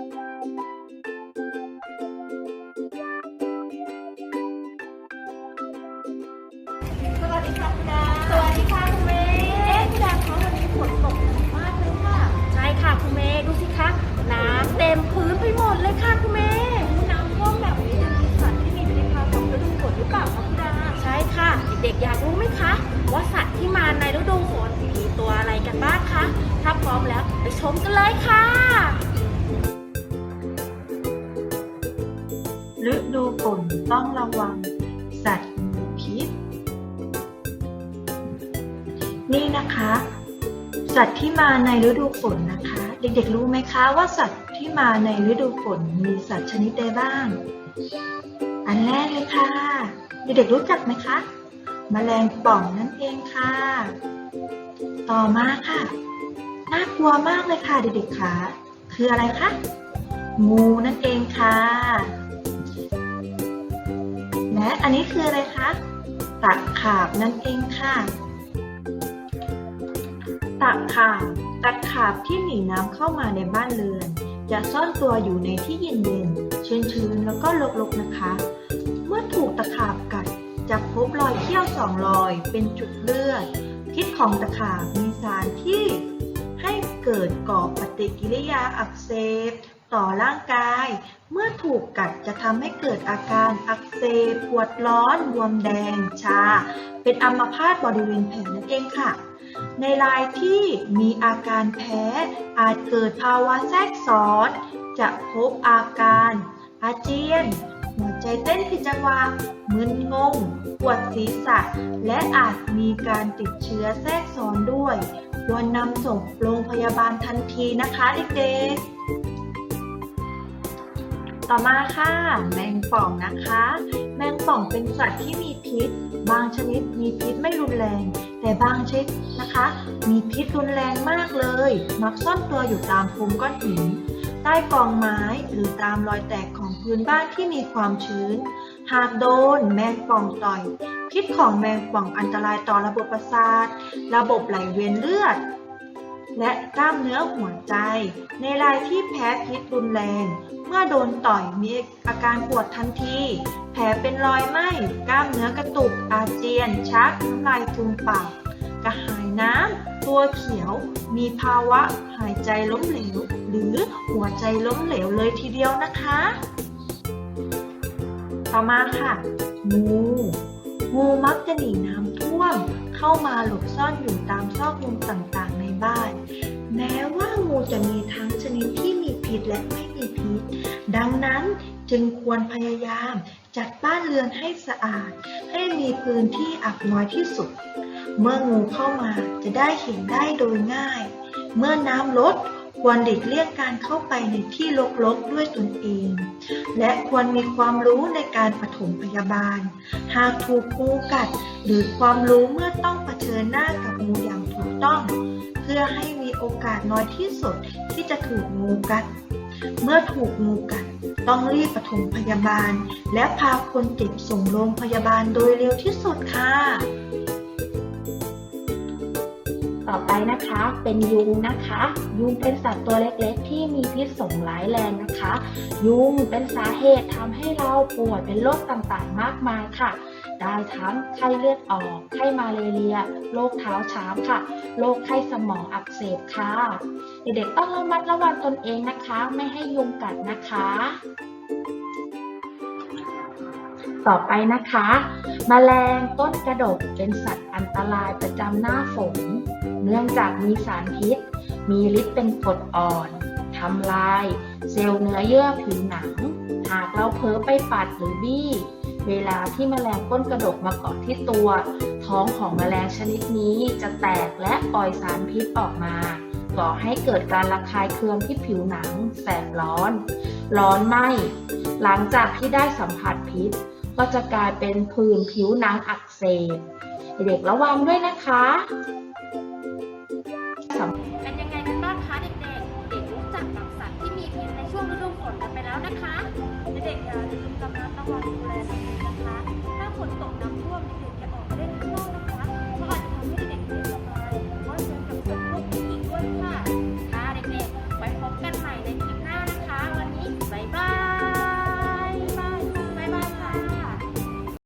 สวัสดีค่ะคุณดาสวัสดีค่ะคุณเมย์เอ๊ะคุณดาคะวันนี้ฝนตกหนักมากเลยค่ะ ใช่ค่ะคุณเมย์ดูสิคะน้ำเต็มพื้นไปหมดเลยค่ะคุณเมย์น้ำท่วมแบบนี้จะมีสัตว์ที่มีในภาวะฤดูฝนหรือเปล่าคะคุณดาใช่ค่ะ เด็กๆอยากรู้ไหมคะ ว่าสัตว์ที่มาในฤดูฝนมีตัวอะไรกันบ้างคะ ถ้าพร้อมแล้วไปชมกันเลยค่ะ ฝนต้องระวังสัตว์มีพิษ นี่นะคะ สัตว์ที่มาในฤดูฝนนะคะ เด็กๆรู้ไหมคะว่าสัตว์ที่มาในฤดูฝนมีสัตว์ชนิดใดบ้าง อันแรกเลยค่ะ เด็กๆรู้จักไหมคะมแมลงป่องนั่นเองค่ะ ต่อมาค่ะน่ากลัวมากเลยค่ะเด็กๆคะคืออะไรคะ งูนั่นเองค่ะ และอันนี้คืออะไรคะตะขาบนั่นเองค่ะ ตะขาบตะขาบที่หนีน้ำเข้ามาในบ้านเรือน จะซ่อนตัวอยู่ในที่เย็นๆชื้นๆแล้วก็รกๆนะคะ เมื่อถูกตะขาบกัดจะพบรอยเขี้ยวสองรอย เป็นจุดเลือดพิษของตะขาบมีสารที่ให้เกิดก่อปฏิกิริยาอักเสบ ต่อร่างกาย เมื่อถูกกัดจะทำให้เกิดอาการอักเสบปวดร้อนบวมแดง ชา เป็นอัมพาตบริเวณแผลนั่นเองค่ะ ในรายที่มีอาการแพ้ อาจเกิดภาวะแทรกซ้อน จะพบอาการ อาเจียน หัวใจเต้นผิดจังหวะมึนงง ปวดศีรษะ และอาจมีการติดเชื้อแทรกซ้อนด้วยควรนำส่งโรงพยาบาลทันทีนะคะเด็กๆ ต่อมาค่ะ แมงป่องนะคะ แมงป่องเป็นสัตว์ที่มีพิษ บางชนิดมีพิษไม่รุนแรง แต่บางชนิดนะคะ มีพิษรุนแรงมากเลย มักซ่อนตัวอยู่ตามภูมิก้อนหิน ใต้กองไม้หรือตามรอยแตกของพื้นบ้านที่มีความชื้น หากโดนแมงป่องต่อย พิษของแมงป่องอันตรายต่อระบบประสาท ระบบไหลเวียนเลือด และกล้ามเนื้อหัวใจ ในรายที่แพ้พิษรุนแรง เมื่อโดนต่อยมีอาการปวดทันที แผลเป็นรอยไหม้กล้ามเนื้อกระตุก อาเจียน ชักน้ำลายฟูมปากกระหายน้ำตัวเขียว มีภาวะหายใจล้มเหลว หรือหัวใจล้มเหลวเลยทีเดียวนะคะ ต่อมาค่ะงูงูมักจะหนีน้ำท่วม เข้ามาหลบซ่อนอยู่ตามซอกมุมต่างๆในบ้าน แม้ว่างูจะมีทั้งชนิดที่มีพิษและไม่มีพิษ ดังนั้นจึงควรพยายามจัดบ้านเรือนให้สะอาด ให้มีพื้นที่อับน้อยที่สุด เมื่องูเข้ามาจะได้เห็นได้โดยง่าย เมื่อน้ำลดควรหลีกเลี่ยงการเข้าไปในที่รกๆด้วยตนเอง และควรมีความรู้ในการปฐมพยาบาล หากถูกงูกัด หรือความรู้เมื่อต้องเผชิญหน้ากับงูอย่างถูกต้อง เพื่อให้ โอกาสน้อยที่สุดที่จะถูกงูกัด เมื่อถูกงูกัด ต้องรีบปฐมพยาบาล และพาคนเจ็บส่งโรงพยาบาลโดยเร็วที่สุดค่ะ ต่อไปนะคะเป็นยุงนะคะ ยุงเป็นสัตว์ตัวเล็กๆ ที่มีพิษสงร้ายแรงนะคะ ยุงเป็นสาเหตุทำให้เราป่วยเป็นโรคต่างๆ มากมายค่ะ ได้ทั้งไข้เลือดออก ไข้มาเลเรีย โรคเท้าช้างค่ะ โรคไข้สมองอักเสบค่ะ เด็กๆต้องระมัดระวังตนเองนะคะ ไม่ให้ยุงกัดนะคะ ต่อไปนะคะแมลงต้นกระดกเป็นสัตว์อันตรายประจำหน้าฝน เนื่องจากมีสารพิษ มีฤทธิ์เป็นกรดอ่อนทำลาย เซลล์เนื้อเยื่อผิวหนัง หากเราเผลอไปปัดหรือบี้ เวลาที่แมลงก้นกระดกมาเกาะที่ตัว ท้องของแมลงชนิดนี้จะแตกและปล่อยสารพิษออกมาก่อให้เกิดการระคายเคืองที่ผิวหนัง แสบร้อน ร้อนไหมหลังจากที่ได้สัมผัสพิษ ก็จะกลายเป็นผื่นผิวหนังอักเสบเด็กระวังด้วยนะคะเป็นยังไงกันบ้างคะเด็กๆเด็กรู้จักีพิมพ์ในช่วงฤดูฝนกันไปแล้วนะคะเด็กๆอย่าลืมกำลังระวังดูแลตัวเองนะคะ ถ้าฝนตกน้ำท่วมเด็กๆอย่ออกเล่นข้างนอกนะคะ